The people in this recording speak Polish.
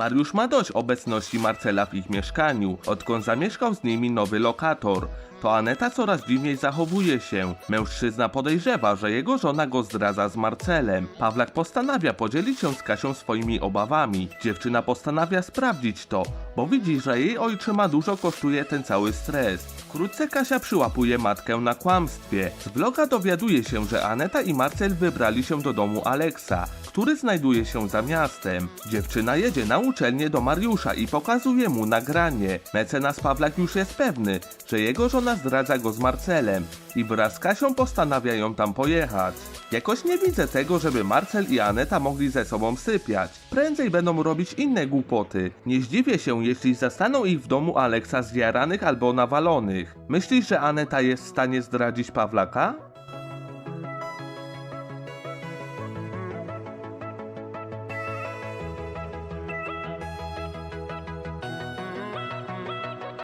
Mariusz ma dość obecności Marcela w ich mieszkaniu, odkąd zamieszkał z nimi nowy lokator. To Aneta coraz dziwniej zachowuje się. Mężczyzna podejrzewa, że jego żona go zdradza z Marcelem. Pawlak postanawia podzielić się z Kasią swoimi obawami. Dziewczyna postanawia sprawdzić to, bo widzi, że jej ojczyma dużo kosztuje ten cały stres. Wkrótce Kasia przyłapuje matkę na kłamstwie. Z vloga dowiaduje się, że Aneta i Marcel wybrali się do domu Aleksa, który znajduje się za miastem. Dziewczyna jedzie na uczelnię do Mariusza i pokazuje mu nagranie. Mecenas Pawlak już jest pewny, że jego żona zdradza go z Marcelem i wraz z Kasią postanawiają tam pojechać. Jakoś nie widzę tego, żeby Marcel i Aneta mogli ze sobą sypiać. Prędzej będą robić inne głupoty. Nie zdziwię się, jeśli zastaną ich w domu Aleksa zjaranych albo nawalonych. Myślisz, że Aneta jest w stanie zdradzić Pawlaka?